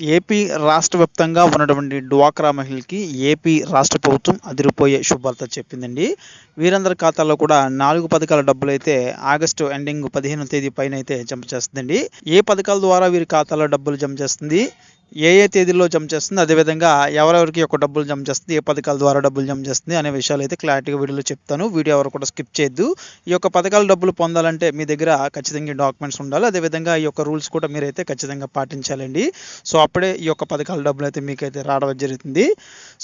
AP రాష్ట్ర వ్యాప్తంగా ఉన్నటువంటి డ్వాక్రా మహిళకి ఏపీ రాష్ట్ర ప్రభుత్వం అదిరిపోయే శుభార్త చెప్పిందండి. వీరందరి ఖాతాల్లో కూడా నాలుగు పథకాల డబ్బులు అయితే ఆగస్టు ఎండింగ్ పదిహేను తేదీ పైన అయితే జమ చేస్తుందండి. ఏ పథకాల ద్వారా వీరి ఖాతాలో డబ్బులు జమ చేస్తుంది? ఏ ఏ తేదీల్లో జమ చేస్తుంది? అదేవిధంగా ఎవరెవరికి యొక్క డబ్బులు జమ చేస్తుంది? ఏ పథకాల ద్వారా డబ్బులు జమ చేస్తుంది? అనే విషయాలు అయితే క్లారిటీగా వీడియోలో చెప్తాను. వీడియో ఎవరు కూడా స్కిప్ చేయొద్దు. ఈ యొక్క పథకాల డబ్బులు పొందాలంటే మీ దగ్గర ఖచ్చితంగా డాక్యుమెంట్స్ ఉండాలి. అదేవిధంగా ఈ యొక్క రూల్స్ కూడా మీరైతే ఖచ్చితంగా పాటించాలండి. సో అప్పుడే ఈ యొక్క పథకాల డబ్బులు అయితే మీకైతే రావడం జరుగుతుంది.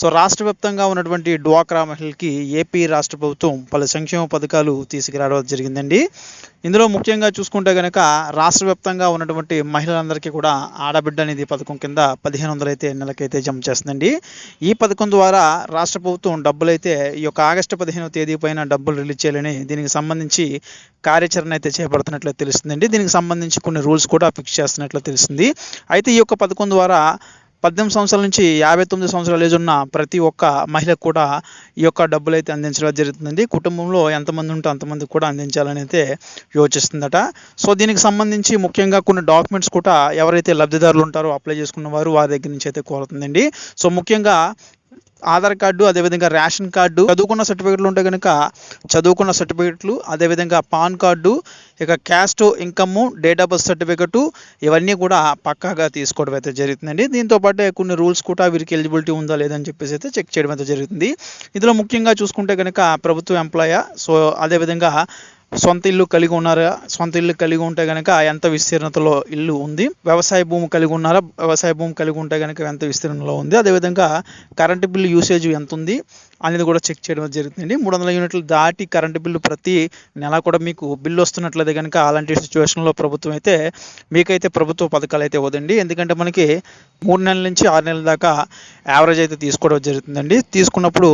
సో రాష్ట్ర వ్యాప్తంగా ఉన్నటువంటి డ్వాక్రా మహిళలకి ఏపీ రాష్ట్ర ప్రభుత్వం పలు సంక్షేమ పథకాలు తీసుకురావడం జరిగిందండి. ఇందులో ముఖ్యంగా చూసుకుంటే కనుక రాష్ట్ర వ్యాప్తంగా ఉన్నటువంటి మహిళలందరికీ కూడా ఆడబిడ్డ అనేది పథకం కింద పదిహేను వందలు అయితే నెలకైతే జమ చేస్తుందండి. ఈ పథకం ద్వారా రాష్ట్ర ప్రభుత్వం డబ్బులైతే ఈ యొక్క ఆగస్టు పదిహేనవ తేదీ పైన డబ్బులు రిలీజ్ చేయాలని దీనికి సంబంధించి కార్యాచరణ అయితే చేపడుతున్నట్లు తెలుస్తుందండి. దీనికి సంబంధించి కొన్ని రూల్స్ కూడా ఫిక్స్ చేస్తున్నట్లు తెలుస్తుంది. అయితే ఈ యొక్క పథకం ద్వారా పద్దెనిమిది సంవత్సరాల నుంచి యాభై తొమ్మిది సంవత్సరాల ఏజ్ ఉన్న ప్రతి ఒక్క మహిళకు కూడా ఈ యొక్క డబ్బులు అయితే అందించడం జరుగుతుందండి. కుటుంబంలో ఎంతమంది ఉంటే అంతమంది కూడా అందించాలని అయితే యోచిస్తుందట. సో దీనికి సంబంధించి ముఖ్యంగా కొన్ని డాక్యుమెంట్స్ కూడా ఎవరైతే లబ్ధిదారులు ఉంటారో అప్లై చేసుకున్న వారు వారి దగ్గర నుంచి అయితే కోరుతుందండి. సో ముఖ్యంగా ఆధార్ కార్డు అదేవిధంగా రేషన్ కార్డు చదువుకున్న సర్టిఫికెట్లు ఉంటే కనుక చదువుకున్న సర్టిఫికెట్లు అదేవిధంగా పాన్ కార్డు ఇక caste income date of birth certificate ఇవన్నీ కూడా పక్కాగా తీసుకోవడం అయితే జరుగుతుందండి. దీంతో పాటే కొన్ని రూల్స్ కూడా వీరికి ఎలిజిబిలిటీ ఉందా లేదని చెప్పేసి అయితే చెక్ చేయడం అయితే జరుగుతుంది. ఇందులో ముఖ్యంగా చూసుకుంటే కనుక ప్రభుత్వ ఎంప్లాయ సో అదేవిధంగా సొంత ఇల్లు కలిగి ఉన్నారా? సొంత ఇల్లు కలిగి ఉంటే కనుక ఎంత విస్తీర్ణతలో ఇల్లు ఉంది? వ్యవసాయ భూమి కలిగి ఉన్నారా? వ్యవసాయ భూమి కలిగి ఉంటే కనుక ఎంత విస్తీర్ణంలో ఉంది? అదేవిధంగా కరెంటు బిల్లు యూసేజ్ ఎంత ఉంది అనేది కూడా చెక్ చేయడం జరుగుతుంది మూడు వందల యూనిట్లు దాటి కరెంటు బిల్లు ప్రతి నెల కూడా మీకు బిల్లు వస్తున్నట్లయితే కనుక అలాంటి సిచ్యువేషన్లో ప్రభుత్వం అయితే మీకైతే ప్రభుత్వ పథకాలు అయితే వదండి ఎందుకంటే మనకి మూడు నెలల నుంచి ఆరు నెలల దాకా యావరేజ్ అయితే తీసుకోవడం జరుగుతుందండి. తీసుకున్నప్పుడు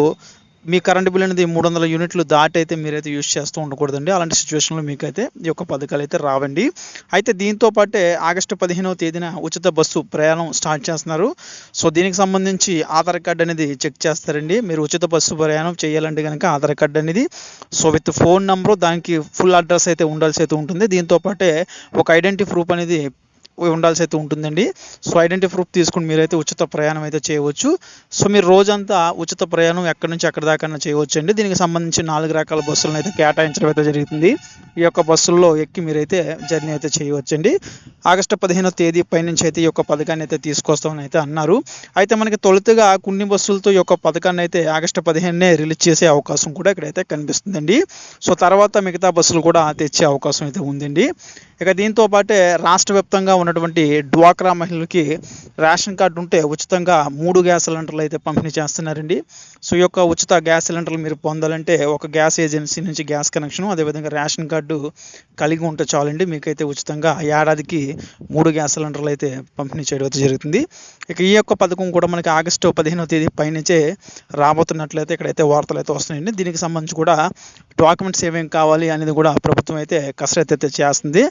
మీ కరెంట్ బిల్ అనేది మూడు వందల యూనిట్లు దాటి అయితే మీరైతే యూజ్ చేస్తూ ఉండకూడదండి. అలాంటి సిచ్యువేషన్లో మీకైతే ఈ యొక్క పథకాలు అయితే రావండి. అయితే దీంతో పాటే ఆగస్టు పదిహేనవ తేదీన ఉచిత బస్సు ప్రయాణం స్టార్ట్ చేస్తున్నారు. సో దీనికి సంబంధించి ఆధార్ కార్డ్ అనేది చెక్ చేస్తారండి. మీరు ఉచిత బస్సు ప్రయాణం చేయాలంటే కనుక ఆధార్ కార్డ్ అనేది సో విత్ ఫోన్ నెంబరు దానికి ఫుల్ అడ్రస్ అయితే ఉండాల్సి అయితే ఉంటుంది. దీంతో పాటే ఒక ఐడెంటిటీ ప్రూఫ్ అనేది ఉండాల్సి అయితే ఉంటుందండి. సో ఐడెంటిటీ ప్రూఫ్ తీసుకుని మీరైతే ఉచిత ప్రయాణం అయితే చేయవచ్చు. సో మీరు రోజంతా ఉచిత ప్రయాణం ఎక్కడి నుంచి ఎక్కడి దాకా చేయవచ్చు అండి దీనికి సంబంధించి నాలుగు రకాల బస్సులను అయితే కేటాయించడం అయితే జరుగుతుంది. ఈ యొక్క బస్సుల్లో ఎక్కి మీరైతే జర్నీ అయితే చేయవచ్చండి. ఆగస్టు పదిహేనో తేదీ పై నుంచి అయితే ఈ యొక్క పథకాన్ని అయితే తీసుకొస్తామని అయితే అన్నారు. అయితే మనకి తొలుతగా కొన్ని బస్సులతో ఈ యొక్క పథకాన్ని అయితే ఆగస్టు పదిహేనునే రిలీజ్ చేసే అవకాశం కూడా ఇక్కడైతే కనిపిస్తుందండి. సో తర్వాత మిగతా బస్సులు కూడా తెచ్చే అవకాశం అయితే ఉందండి. ఇక దీంతో పాటే రాష్ట్ర వ్యాప్తంగా ఉన్నటువంటి డ్వాక్రా మహిళలకి రేషన్ కార్డు ఉంటే ఉచితంగా మూడు గ్యాస్ సిలిండర్లు అయితే పంపిణీ చేస్తున్నారండి. సో ఈ యొక్క ఉచిత గ్యాస్ సిలిండర్లు మీరు పొందాలంటే ఒక గ్యాస్ ఏజెన్సీ నుంచి గ్యాస్ కనెక్షన్ అదేవిధంగా రేషన్ కార్డు కలిగి ఉంటే చాలండి. మీకైతే ఉచితంగా ఏడాదికి మూడు గ్యాస్ సిలిండర్లు అయితే పంపిణీ చేయడం అయితే జరుగుతుంది. ఇక ఈ యొక్క పథకం కూడా మనకి ఆగస్టు పదిహేనవ తేదీ పైనుంచే రాబోతున్నట్లయితే ఇక్కడైతే వార్తలు అయితే వస్తున్నాయండి. దీనికి సంబంధించి కూడా డాక్యుమెంట్స్ ఏమేమి కావాలి అనేది కూడా ప్రభుత్వం అయితే కసరత్తు అయితే చేస్తుంది.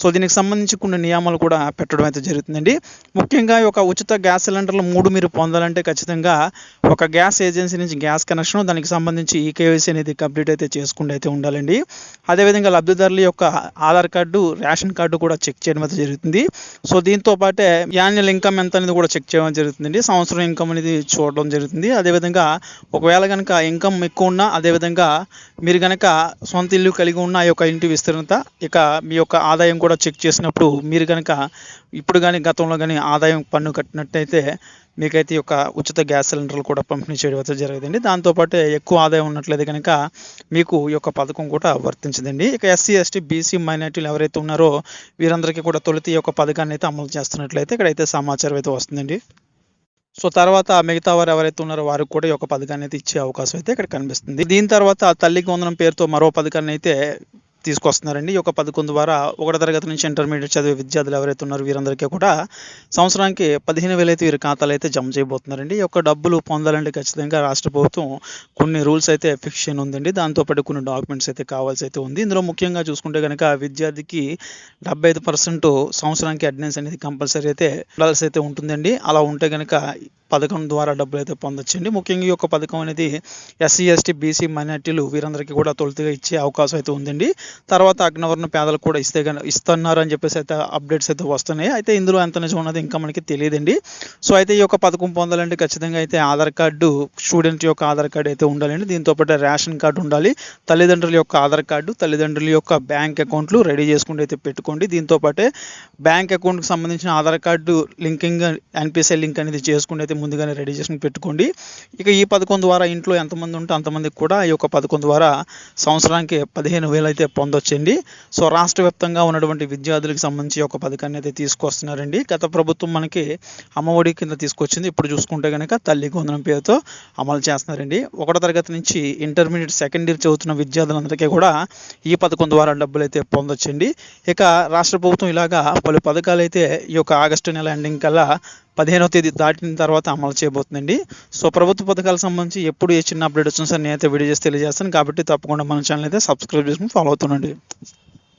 సో దీనికి సంబంధించి కొన్ని నియమాలు కూడా పెట్టడం అయితే జరుగుతుందండి. ముఖ్యంగా ఒక ఉచిత గ్యాస్ సిలిండర్లు మూడు మీరు పొందాలంటే ఖచ్చితంగా ఒక గ్యాస్ ఏజెన్సీ నుంచి గ్యాస్ కనెక్షన్ దానికి సంబంధించి ఈ కేవైసీ అనేది కంప్లీట్ అయితే చేసుకుంటూ అయితే ఉండాలండి. అదేవిధంగా లబ్ధిదారుల యొక్క ఆధార్ కార్డు రేషన్ కార్డు కూడా చెక్ చేయడం అయితే జరుగుతుంది. సో దీంతో పాటే యాన్యువల్ ఇన్కమ్ ఎంత అనేది కూడా చెక్ చేయడం జరుగుతుందండి. సంవత్సరం ఇన్కమ్ అనేది చూడడం జరుగుతుంది. అదేవిధంగా ఒకవేళ కనుక ఇన్కమ్ ఎక్కువ ఉన్నా అదేవిధంగా మీరు కనుక సొంత ఇల్లు కలిగి ఉన్న ఆ యొక్క ఇంటి విస్తీర్ణత ఇక మీ యొక్క ఆదాయం కూడా చెక్ చేసినప్పుడు మీరు కనుక ఇప్పుడు కానీ గతంలో కానీ ఆదాయం పన్ను కట్టినట్టయితే మీకైతే ఈ యొక్క ఉచిత గ్యాస్ సిలిండర్లు కూడా పంపిణీ చేయడం అయితే జరుగుతుంది దాంతోపాటు ఎక్కువ ఆదాయం ఉన్నట్లయితే కనుక మీకు ఈ యొక్క పథకం కూడా వర్తించదండి. ఇక ఎస్సీ ఎస్టీ బీసీ మైనార్టీలు ఎవరైతే ఉన్నారో వీరందరికీ కూడా తొలిత ఈ యొక్క పథకాన్ని అయితే అమలు చేస్తున్నట్లయితే ఇక్కడైతే సమాచారం అయితే వస్తుందండి. సో తర్వాత మిగతా వారు ఎవరైతే ఉన్నారో వారికి కూడా ఈ యొక్క పథకాన్ని అయితే ఇచ్చే అవకాశం అయితే ఇక్కడ కనిపిస్తుంది. దీని తర్వాత తల్లికి వందనం పేరుతో మరో పథకాన్ని అయితే తీసుకొస్తున్నారండి. ఈ యొక్క పథకం ద్వారా ఒకటి తరగతి నుంచి ఇంటర్మీడియట్ చదివే విద్యార్థులు ఎవరైతే ఉన్నారో వీరందరికీ కూడా సంవత్సరానికి పదిహేను వేలు అయితే వీరి ఖాతాలు అయితే జమ చేయబోతున్నారండి. ఈ యొక్క డబ్బులు పొందాలంటే ఖచ్చితంగా రాష్ట్ర ప్రభుత్వం కొన్ని రూల్స్ అయితే ఫిక్స్ చేయను ఉందండి దాంతోపాటు కొన్ని డాక్యుమెంట్స్ అయితే కావాల్సి అయితే ఉంది. ఇందులో ముఖ్యంగా చూసుకుంటే కనుక విద్యార్థికి డెబ్బై ఐదు పర్సెంట్ సంవత్సరానికి అటెండెన్స్ అనేది కంపల్సరీ అయితే ఉండాల్సి అయితే ఉంటుందండి. అలా ఉంటే కనుక పథకం ద్వారా డబ్బులు అయితే పొందొచ్చండి. ముఖ్యంగా ఈ యొక్క పథకం అనేది ఎస్సీ ఎస్టీ బీసీ మైనార్టీలు వీరందరికీ కూడా తొలుతుగా ఇచ్చే అవకాశం అయితే ఉందండి. తర్వాత అగ్నవర్ణ పేదలకు కూడా ఇస్తే గన ఇస్తున్నారు అని చెప్పేసి అయితే అప్డేట్స్ అయితే వస్తున్నాయి. అయితే ఇందులో ఎంత నిజం ఉన్నది ఇంకా మనకి తెలియదండి. సో అయితే ఈ యొక్క పథకం పొందాలంటే ఖచ్చితంగా అయితే ఆధార్ కార్డు స్టూడెంట్ యొక్క ఆధార్ కార్డు అయితే ఉండాలండి. దీంతో పాటు రేషన్ కార్డు ఉండాలి. తల్లిదండ్రుల యొక్క ఆధార్ కార్డు తల్లిదండ్రుల యొక్క బ్యాంక్ అకౌంట్లు రెడీ చేసుకుంటే అయితే పెట్టుకోండి. దీంతో పాటే బ్యాంక్ అకౌంట్కి సంబంధించిన Aadhaar card linking NPCI link అనేది చేసుకుంటే అయితే ముందుగానే రెడీ చేసుకుని పెట్టుకోండి. ఇక ఈ పథకం ద్వారా ఇంట్లో ఎంతమంది ఉంటే అంతమందికి కూడా ఈ యొక్క పథకం ద్వారా సంవత్సరానికి పదిహేను వేలు అయితే పొందొచ్చండి సో రాష్ట్ర వ్యాప్తంగా ఉన్నటువంటి విద్యార్థులకు సంబంధించి ఒక పథకాన్ని అయితే తీసుకొస్తున్నారండి. గత ప్రభుత్వం మనకి అమ్మఒడి కింద తీసుకొచ్చింది. ఇప్పుడు చూసుకుంటే కనుక తల్లి వందనం పేరుతో అమలు చేస్తున్నారండి. ఒకటో తరగతి నుంచి ఇంటర్మీడియట్ సెకండ్ ఇయర్ చదువుతున్న విద్యార్థులందరికీ కూడా ఈ పథకం ద్వారా డబ్బులు అయితే పొందొచ్చండి. ఇక రాష్ట్ర ప్రభుత్వం ఇలాగా పలు పథకాలు అయితే ఈ యొక్క ఆగస్టు నెల ఎండింగ్ కల్లా పదిహేనవ తేదీ దాటిన తర్వాత అమలు చేయబోతుందండి. సో ప్రభుత్వ పథకాలకు సంబంధించి ఎప్పుడు ఏ చిన్న అప్డేట్ వచ్చినా సరే నేనైతే వీడియో చేసి తెలియజేస్తాను. కాబట్టి తప్పకుండా మన ఛానల్ అయితే సబ్స్క్రైబ్ చేసుకుని ఫాలో అవుతుండండి.